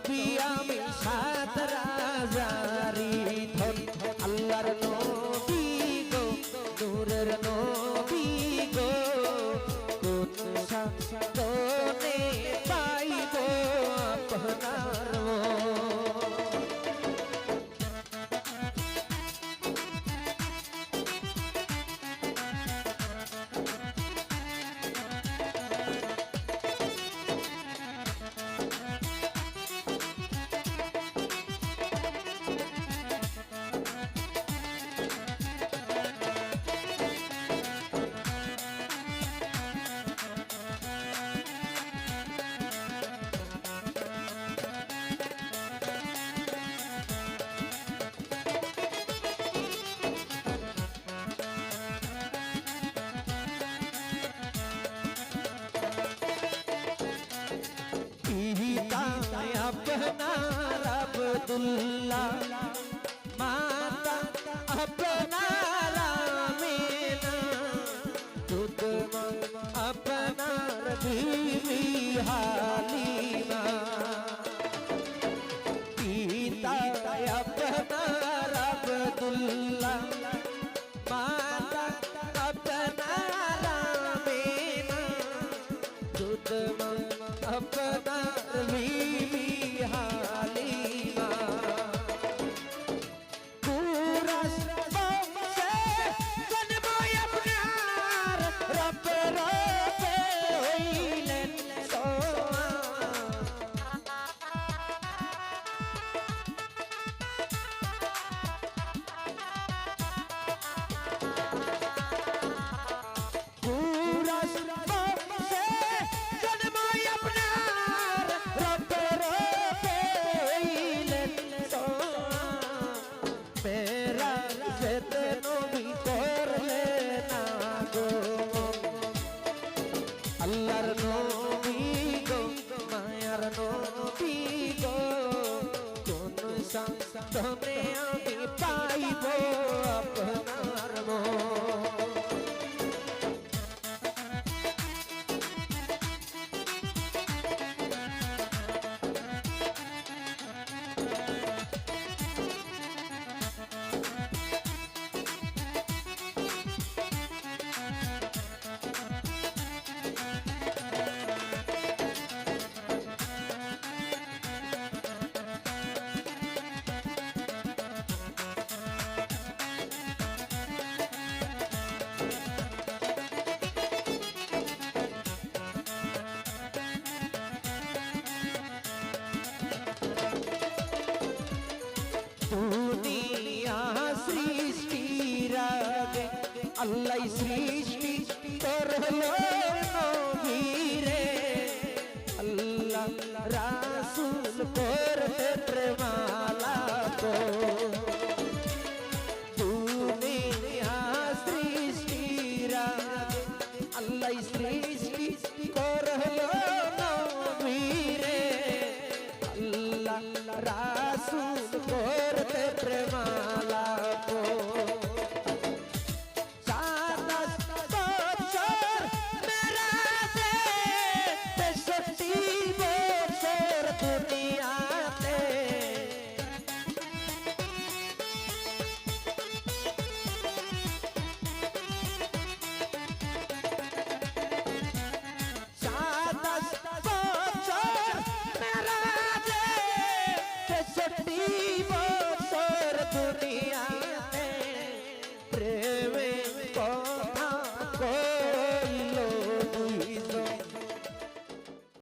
নবী আমি সাত রাজারি ধন। আল্লাহর নবী গো, নূরের নবী গো, কোন সাধনে পাইব আপনার আব্দুল্লাহ মাতা আপনার আমিনা দুধ আপনার বিবি সান্তনে আমি পাইব আল্লাহ সৃষ্টি করল নবীরে। আল্লাহ রাসূল করতে প্রেমালা তো দুনিয়া সৃষ্টির। আল্লাহ সৃষ্টি করল নবীরে। আল্লাহ